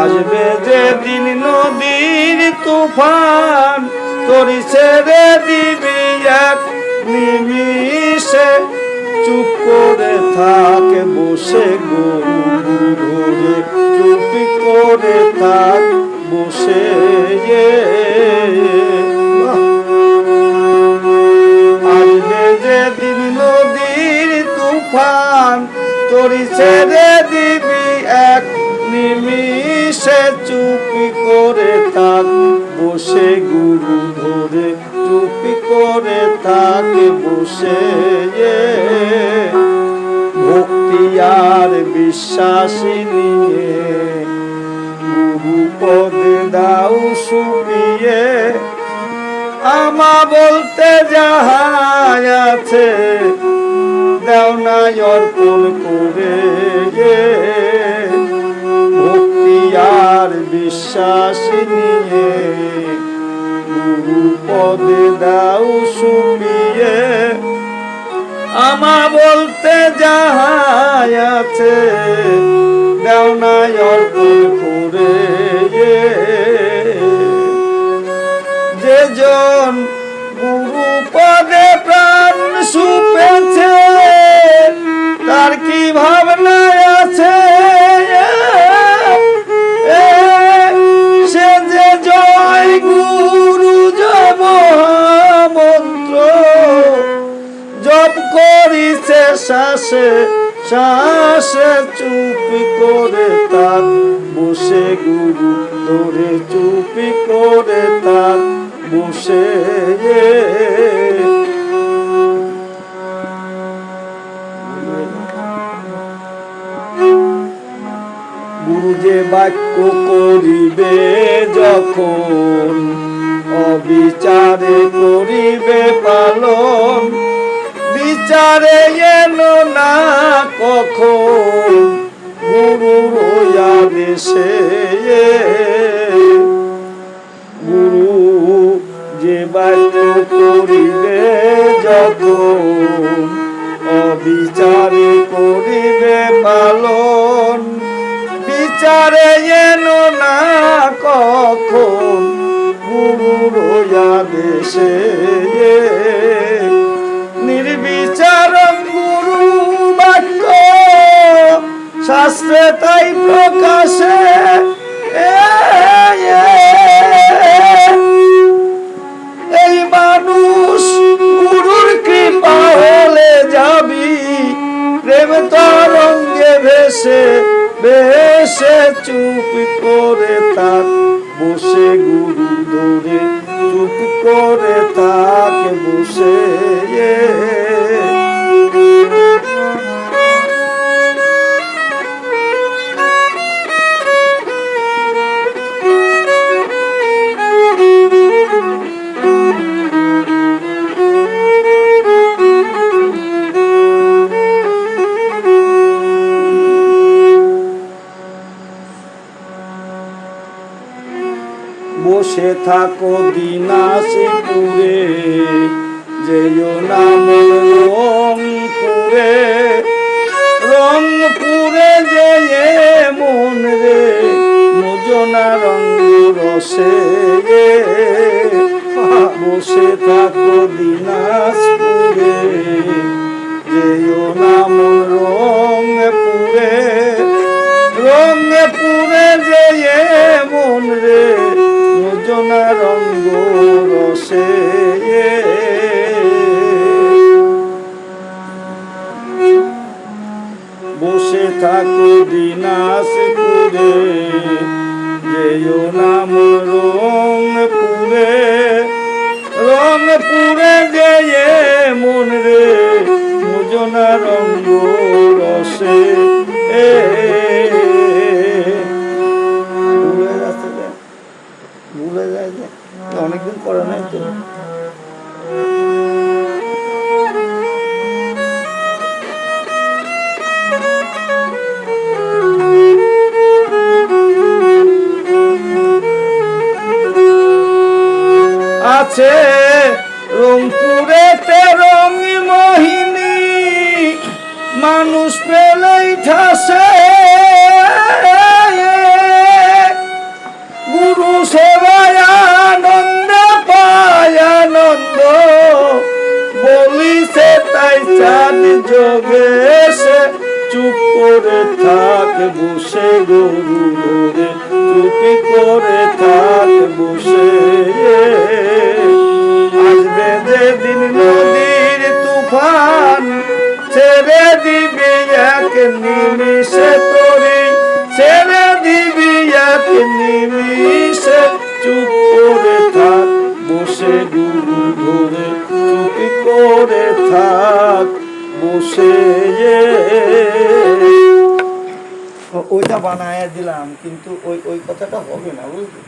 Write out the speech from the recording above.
আসবে যে দিন নদীর তুফান, তরি ছেড়ে দিবি এক নিমিষে। চুপ করে থাকে, বসে গরু চুপি করে থাক, বসে আসবে যে দিন নদীর তুফান, তরি ছেড়ে নিমিষে চুপি করে থাক, বসে গুরু ধরে চুপি করে থাক, বসে। ভক্তি আর বিশ্বাসী নিয়ে গুরু পদে দাও সুপিয়ে আমা বলতে যাহাই আছে, দেও না অর্পণ করে বিশ্বাস নিয়ে পদে দাও শুনিয়ে আমা বলতে যাহাই আছে দেও নাই অর্পণ শ্বাসে শ্বাসে চুপি করে তার বসে গুরু ধরে চুপি করে তার বসে। যে বাক্য করিবে যখন, অবিচারে করিবে পালন বিচারে এলো না কখন? গুরু রোয়া দেশে গুরু যে বাক্য করিবে যখন, অবিচারে করিবে পালন। বিচারে এলো না কখন? গুরু রোয়া দেশে শাস্ত্রে তাই প্রকাশে। এই মানুষ গুরুর কৃপা হলে যাবি, প্রেম তরঙ্গে ভেসে ভেসে চুপ করে তাক বসে গুরু ধরে চুপ করে তাকে বসে। বসে থাকো দিনাশিপুরে যেও নাম রংপুরে। রংপুরে যে মন রে মোজনা রঙ্গ রসে। রসে বসে থাকো দিনাজপুরে নাম রংপুরে। রংপুরে যে মন রে মোজনা রঙ্গ রসে। এ আছে রংপুরে রঙি মোহিনী, মানুষ পেলেই ঠাসে। গুরু সেবায় আনন্দ পায় আনন্দ, বলিছে তাই চান যোগে চুপ করে থাক বসে গুরু চুপি করে থাক বসে নিমিষে তোরে ছেড়ে দিবি, এক নিমিষে চুপ করে থাক, বসে গুরু ধরে চুপি করে থাক, বসে ওইটা বানায় দিলাম, কিন্তু ওই ওই কথাটা হবে না, বুঝলি?